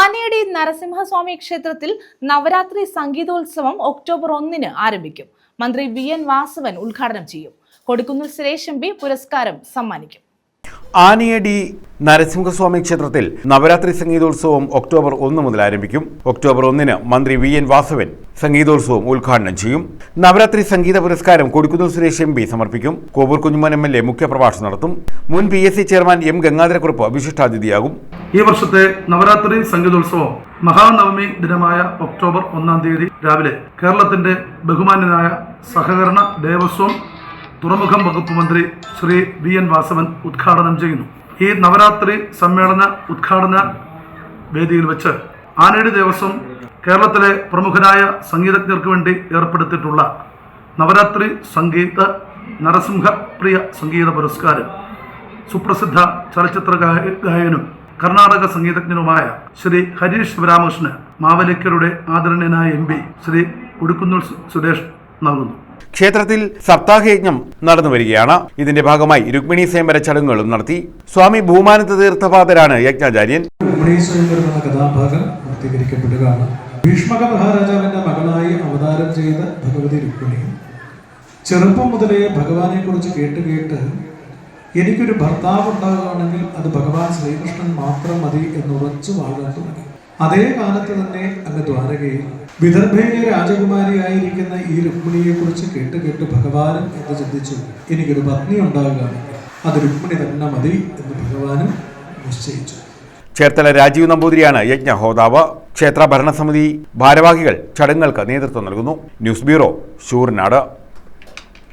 ആനയടി നരസിംഹസ്വാമി ക്ഷേത്രത്തിൽ നവരാത്രി സംഗീതോത്സവം ഒക്ടോബർ ഒന്നിന് ആരംഭിക്കും. മന്ത്രി വി എൻ വാസവൻ ഉദ്ഘാടനം ചെയ്യും. കൊടിക്കുന്നിൽ സുരേഷ് എം പി പുരസ്കാരം സമ്മാനിക്കും. ആനയടി നരസിംഹസ്വാമി ക്ഷേത്രത്തിൽ നവരാത്രി സംഗീതോത്സവം ഒക്ടോബർ ഒന്ന് മുതൽ ആരംഭിക്കും. ഒക്ടോബർ ഒന്നിന് മന്ത്രി വി എൻ വാസവൻ സംഗീതോത്സവം ഉദ്ഘാടനം ചെയ്യും. നവരാത്രി സംഗീത പുരസ്കാരം കൊടിക്കുന്നിൽ സുരേഷ് എം സമർപ്പിക്കും. Kovoor Kunjumon M L A മുഖ്യപ്രഭാഷണം നടത്തും. മുൻ P S C chairman M Gangadhara Kurup വിശിഷ്ടാതിഥിയാകും. ഈ വർഷത്തെ നവരാത്രി സംഗീതോത്സവം മഹാനവമി ദിനമായ ഒക്ടോബർ ഒന്നാം തീയതി രാവിലെ കേരളത്തിന്റെ ബഹുമാന്യനായ സഹകരണ ദേവസ്വം തുറമുഖം വകുപ്പ് മന്ത്രി ശ്രീ വി എൻ വാസവൻ ഉദ്ഘാടനം ചെയ്യുന്നു. ഈ നവരാത്രി സമ്മേളന ഉദ്ഘാടന വേദിയിൽ വെച്ച് ആനേടി ദേവസ്വം കേരളത്തിലെ പ്രമുഖരായ സംഗീതജ്ഞർക്ക് വേണ്ടി ഏർപ്പെടുത്തിയിട്ടുള്ള നവരാത്രി സംഗീത നരസിംഹപ്രിയ സംഗീത പുരസ്കാരം സുപ്രസിദ്ധ ചലച്ചിത്ര ഗായകനും കർണാടക സംഗീതജ്ഞനുമായ ശ്രീ ഹരീഷ് ശിവരാമകൃഷ്ണൻ മാവലിക്കരുടെ ആദരണീയനായ എം പി ശ്രീ ഉടുക്കുന്നൂർ സു- സുരേഷ് നൽകുന്നു. ക്ഷേത്രത്തിൽ സപ്താഹയജ്ഞം നടന്നു വരികയാണ്. ഇതിന്റെ ഭാഗമായി രുക്മിണി സ്വയംവര ചടങ്ങുകളും നടത്തി. സ്വാമി ഭൂമാനന്ദ തീർത്ഥപാദരാണ് യജ്ഞാചാര്യൻ കഥാഭാഗം പൂർത്തീകരിക്കപ്പെടുകയാണ്. ഭീഷ്മക മഹാരാജാവിന്റെ മകളായി അവതാരം ചെയ്ത ഭഗവതി രുക്മിണി. ചെറുപ്പം മുതലേ ഭഗവാനെ കുറിച്ച് കേട്ട് കേട്ട് എനിക്കൊരു ഭർത്താവ് ഉണ്ടാകുകയാണെങ്കിൽ അത് ഭഗവാൻ ശ്രീകൃഷ്ണൻ മാത്രം മതി എന്ന് ഉറച്ചു വാഴാൻ തുടങ്ങി. അതേ കാലത്ത് തന്നെ അങ്ങ് ദ്വാരകയിൽ വിദർഭയിലെ രാജകുമാരിയായിരിക്കുന്ന ഈ രുക്മിണിയെ കുറിച്ച് കേട്ട് കേട്ട് ഭഗവാനും എന്ന് ചിന്തിച്ചു എനിക്കൊരു പത്നി ഉണ്ടാകുകയാണെങ്കിൽ അത് രുക്മിണി തന്നെ മതി എന്ന് ഭഗവാനും നിശ്ചയിച്ചു. ചേർത്തല രാജീവ് നമ്പൂതിരിയാണ് യജ്ഞഹോതാവ് ക്ഷേത്ര ഭരണസമിതി ഭാരവാഹികൾ ചടങ്ങുകൾക്ക് നേതൃത്വം നൽകുന്നു. News bureau Sooranad